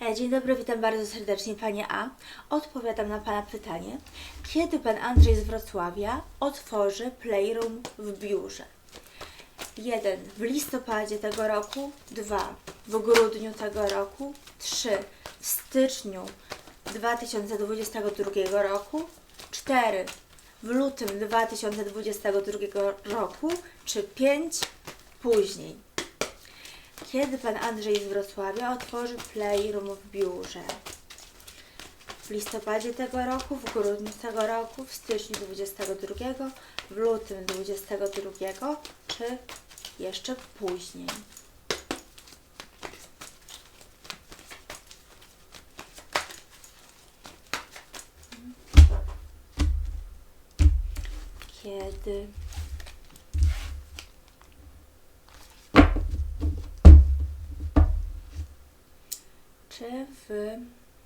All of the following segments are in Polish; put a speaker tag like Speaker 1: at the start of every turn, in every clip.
Speaker 1: E, Dzień dobry, witam bardzo serdecznie Panie A. Odpowiadam na Pana pytanie. Kiedy Pan Andrzej z Wrocławia otworzy Playroom w biurze? 1. W listopadzie tego roku 2. W grudniu tego roku 3. W styczniu 2022 roku 4. W lutym 2022 roku czy 5. Później. Kiedy pan Andrzej z Wrocławia otworzy Playroom w biurze? W listopadzie tego roku, w grudniu tego roku, w styczniu 22, w lutym 22, czy jeszcze później? Kiedy? Czy w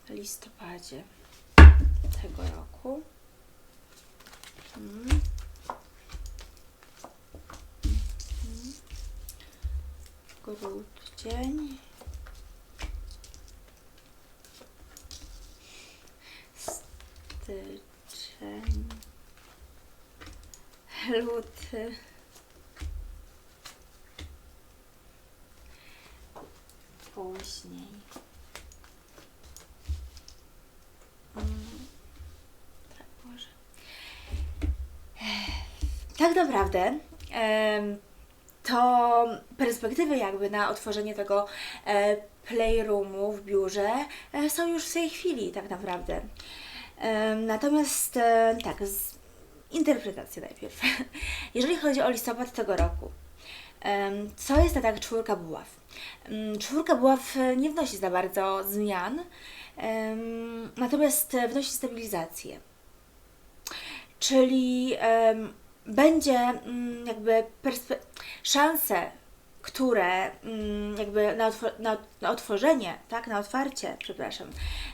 Speaker 1: listopadzie tego roku? Mhm. Grudzień. Styczeń. Luty. Później. Mm, Tak może. Tak naprawdę to perspektywy jakby na otworzenie tego e, playroomu w biurze e, są już w tej chwili tak naprawdę. Natomiast e, tak, z, interpretacja najpierw. Jeżeli chodzi o listopad tego roku, co jest na tak czwórka buław? Em, Czwórka buław nie wnosi za bardzo zmian, natomiast wnosi stabilizację. Czyli będzie mm, jakby szanse, które mm, jakby na, na, na otworzenie, tak, na otwarcie, przepraszam,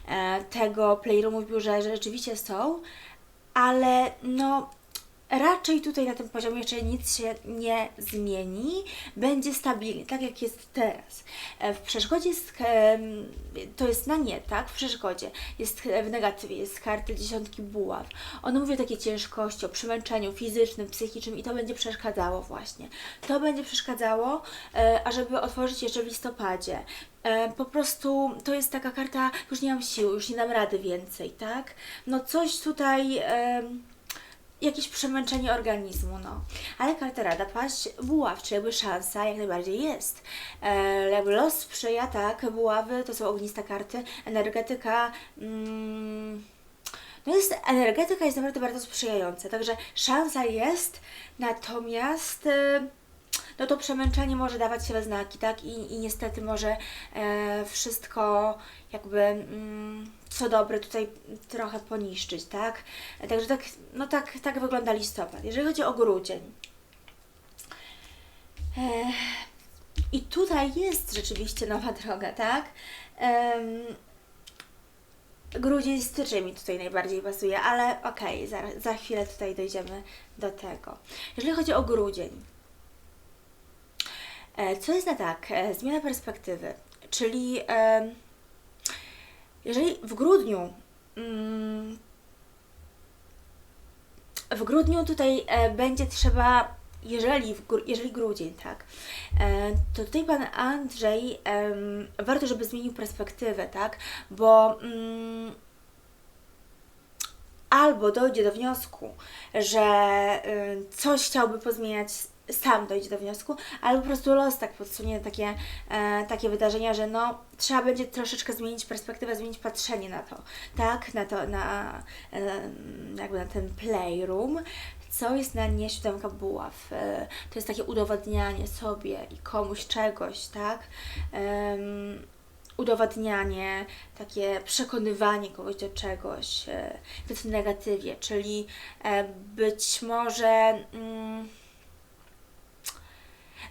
Speaker 1: e, tego playroomu w biurze rzeczywiście są, ale no raczej tutaj na tym poziomie jeszcze nic się nie zmieni, będzie stabilnie, tak jak jest teraz. E, W przeszkodzie jest, to jest na nie, tak? W przeszkodzie jest e, w negatywie, jest karty dziesiątki buław. Ono mówi o takiej ciężkości, o przemęczeniu fizycznym, psychicznym i to będzie przeszkadzało właśnie. To będzie przeszkadzało, e, ażeby otworzyć jeszcze w listopadzie. Po prostu to jest taka karta, już nie mam siły, już nie dam rady więcej, tak? No coś tutaj... em, jakieś przemęczenie organizmu, no. Ale karta rada paść buław, czy jakby szansa jak najbardziej jest. E, jakby los sprzyja, tak, buławy to są ogniste karty, energetyka, mm, no jest, energetyka jest naprawdę bardzo sprzyjająca, także szansa jest, natomiast e, no to przemęczenie może dawać się we znaki, tak? I, i niestety może e, wszystko jakby mm, co dobre tutaj trochę poniszczyć, tak? Także tak, no tak, tak wygląda listopad. Jeżeli chodzi o grudzień. E, I tutaj jest rzeczywiście nowa droga, tak? Grudzień, styczeń mi tutaj najbardziej pasuje, ale okej, za, za chwilę tutaj dojdziemy do tego. Jeżeli chodzi o grudzień, Co jest na tak? E, Zmiana perspektywy, czyli e, jeżeli w grudniu mm, w grudniu tutaj e, będzie trzeba, jeżeli, jeżeli grudzień, tak, e, to tutaj pan Andrzej, warto, żeby zmienił perspektywę, tak, bo mm, albo dojdzie do wniosku, że coś chciałby pozmieniać, sam dojdzie do wniosku, albo po prostu los tak podsunie takie, e, takie wydarzenia, że no trzeba będzie troszeczkę zmienić perspektywę, zmienić patrzenie na to, tak, na to, na e, jakby na ten playroom, co jest na nie siódemka buław. E, to jest takie udowadnianie sobie i komuś czegoś, tak, Em, udowadnianie, takie przekonywanie kogoś do czegoś e, w negatywie, czyli e, być może mm,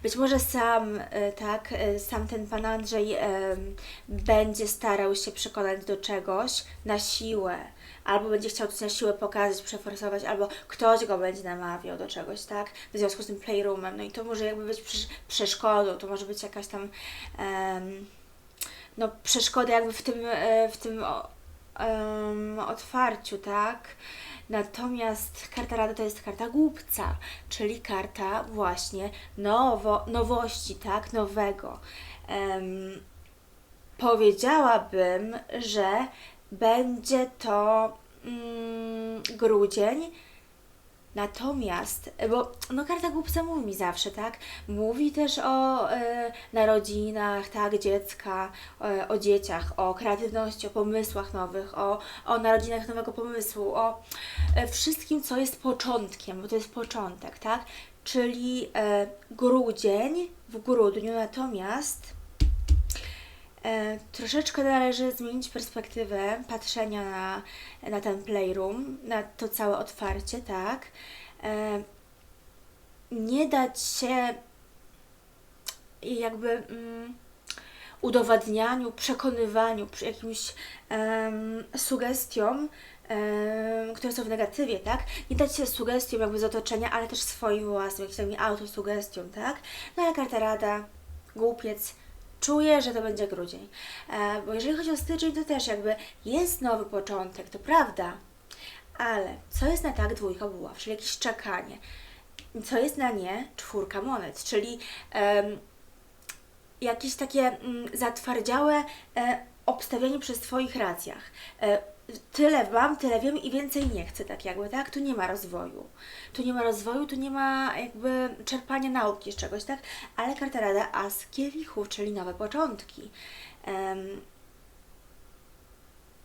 Speaker 1: być może sam, e, tak, e, sam ten pan Andrzej em, będzie starał się przekonać do czegoś na siłę, albo będzie chciał coś na siłę pokazać, przeforsować, albo ktoś go będzie namawiał do czegoś, tak, w związku z tym playroomem, no i to może jakby być przesz- przeszkodą, to może być jakaś tam no, przeszkody jakby w tym, e, w tym otwarciu, tak? Natomiast karta rady to jest karta głupca, czyli karta właśnie nowo, nowości, tak? Nowego. Em, powiedziałabym, że będzie to mm, grudzień. Natomiast, bo no karta głupca mówi mi zawsze, tak? Mówi też o e, narodzinach, tak, dziecka, e, o dzieciach, o kreatywności, o pomysłach nowych, o, o narodzinach nowego pomysłu, o e, wszystkim, co jest początkiem, bo to jest początek, tak? Czyli e, grudzień w grudniu natomiast E, troszeczkę należy zmienić perspektywę patrzenia na, na ten playroom, na to całe otwarcie, tak? E, nie dać się jakby mm, udowadnianiu, przekonywaniu, jakimś em, sugestiom, em, które są w negatywie, tak? Nie dać się sugestiom jakby z otoczenia, ale też swoim własnym, jakimś takim autosugestiom, tak? No ale karta rada, głupiec, czuję, że to będzie grudzień. E, bo jeżeli chodzi o styczeń, to też jakby jest nowy początek, to prawda, ale co jest na tak dwójka buław, czyli jakieś czekanie. Co jest na nie czwórka monet, czyli em, jakieś takie mm, zatwardziałe e, obstawianie przy swoich racjach. E, tyle mam, tyle wiem i więcej nie chcę, tak jakby, tak? Tu nie ma rozwoju. Tu nie ma rozwoju, tu nie ma jakby czerpania nauki z czegoś, tak? Ale karta rada As kielichów, czyli nowe początki. Em,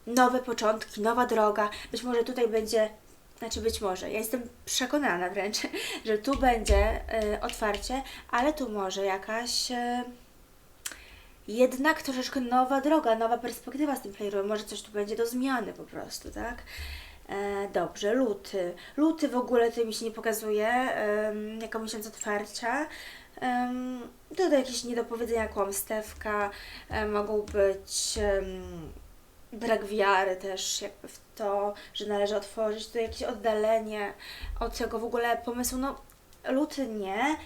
Speaker 1: nowe początki, nowa droga. Być może tutaj będzie, znaczy być może, ja jestem przekonana wręcz, że tu będzie y, otwarcie, ale tu może jakaś... Y, jednak troszeczkę nowa droga, nowa perspektywa z tym playroomem. Może coś tu będzie do zmiany po prostu, tak? E, dobrze, luty. Luty w ogóle tutaj mi się nie pokazuje em, jako miesiąc otwarcia. Um, tutaj jakieś niedopowiedzenia, kłamstewka, e, mogą być brak wiary też jakby w to, że należy otworzyć, tutaj jakieś oddalenie od tego w ogóle pomysłu. No, luty nie,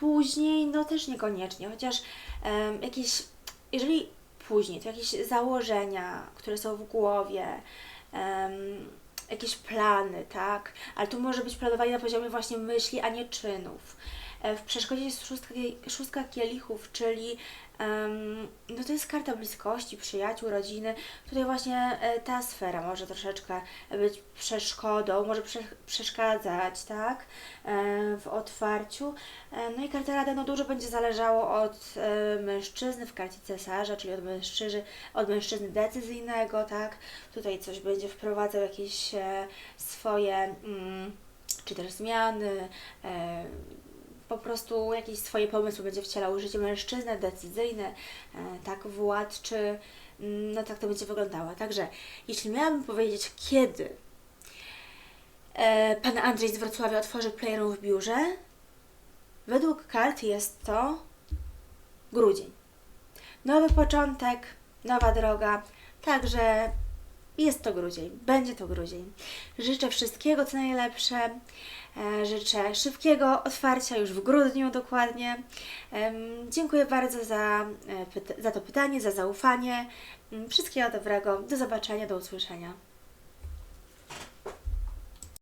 Speaker 1: później no też niekoniecznie, chociaż em, jakieś, jeżeli później, to jakieś założenia, które są w głowie, em, jakieś plany, tak? Ale tu może być planowanie na poziomie właśnie myśli, a nie czynów. E, W przeszkodzie jest szóstka, szóstka kielichów, czyli no to jest karta bliskości, przyjaciół, rodziny. Tutaj właśnie e, ta sfera może troszeczkę być przeszkodą, może prze, przeszkadzać, tak? E, w otwarciu. E, No i karta rada, no dużo będzie zależało od mężczyzny w karcie cesarza, czyli od mężczyzny, od mężczyzny decyzyjnego, tak? Tutaj coś będzie wprowadzał jakieś swoje, mm, czy też zmiany, po prostu jakieś swoje pomysły będzie wcielał życie mężczyzny, decyzyjny, e, tak władczy, mm, no tak to będzie wyglądało. Także jeśli miałabym powiedzieć, kiedy e, pan Andrzej z Wrocławia otworzy playroom w biurze, według kart jest to grudzień. Nowy początek, nowa droga, także jest to grudzień, będzie to grudzień. Życzę wszystkiego co najlepsze. E, Życzę szybkiego otwarcia już w grudniu dokładnie. Dziękuję bardzo za, e, za to pytanie, za zaufanie. Mm, Wszystkiego dobrego. Do zobaczenia, do usłyszenia.